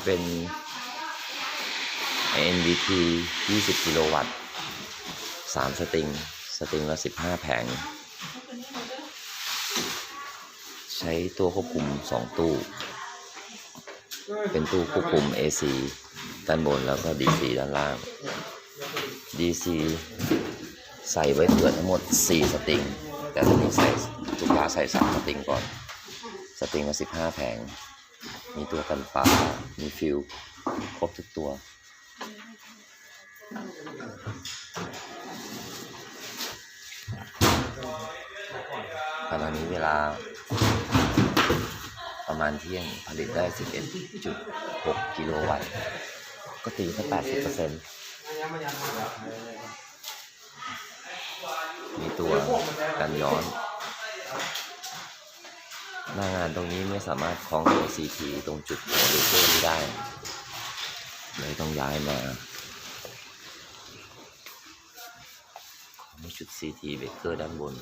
นี้เป็น NVT 20 กิโลวัตต์ 3 สตริง สตริงละ 15 แผง ใช้ตัวควบคุม 2 ตู้ เป็นตู้ควบคุม AC ด้านบนแล้วก็ DC ด้านล่าง DC ใส่ไว้เผื่อทั้งหมด 4 สตริง แต่ตอนนี้ใส่ลูกค้าใส่ 3 สตริงก่อน สตริงละ15 แผง มีตัวกันปลามีฟิวครบทุกตัวขณะนี้เวลา ประมาณเที่ยงผลิตได้ 11.6 กิโลวัตต์ ก็ตีแค่80เปอร์เซ็นต์มีตัวกันย้อน หน้างานตรงนี้ไม่สามารถคล้องตัว CT ตรงจุดหัวลูเกอร์นี้ได้ เลยต้องย้ายมาของจุด CT เบรกเกอร์ด้านบน